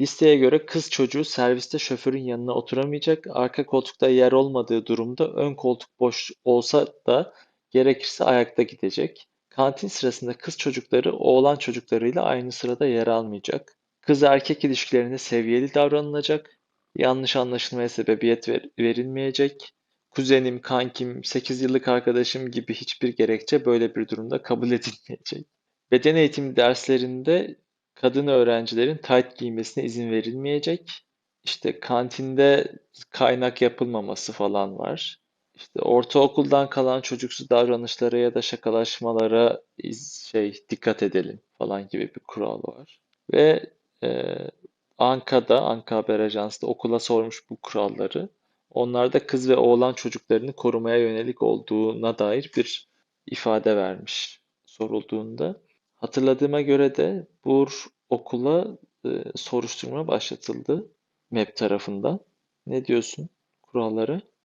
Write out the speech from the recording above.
Listeye göre kız çocuğu serviste şoförün yanına oturamayacak. Arka koltukta yer olmadığı durumda ön koltuk boş olsa da gerekirse ayakta gidecek. Kantin sırasında kız çocukları oğlan çocuklarıyla aynı sırada yer almayacak. Kız erkek ilişkilerinde seviyeli davranılacak. Yanlış anlaşılmaya sebebiyet ver- verilmeyecek. Kuzenim, kankim, 8 yıllık arkadaşım gibi hiçbir gerekçe böyle bir durumda kabul edilmeyecek. Beden eğitimi derslerinde kadın öğrencilerin tayt giymesine izin verilmeyecek. İşte kantinde kaynak yapılmaması falan var. İşte ortaokuldan kalan çocuksu davranışlara ya da şakalaşmalara iz- şey dikkat edelim falan gibi bir kural var. Ve e, Anka'da, Anka Haber Ajansı da okula sormuş bu kuralları. Onlar da kız ve oğlan çocuklarını korumaya yönelik olduğuna dair bir ifade vermiş sorulduğunda. Hatırladığıma göre de bu okula e, soruşturma başlatıldı MEP tarafından. Ne diyorsun kurallara?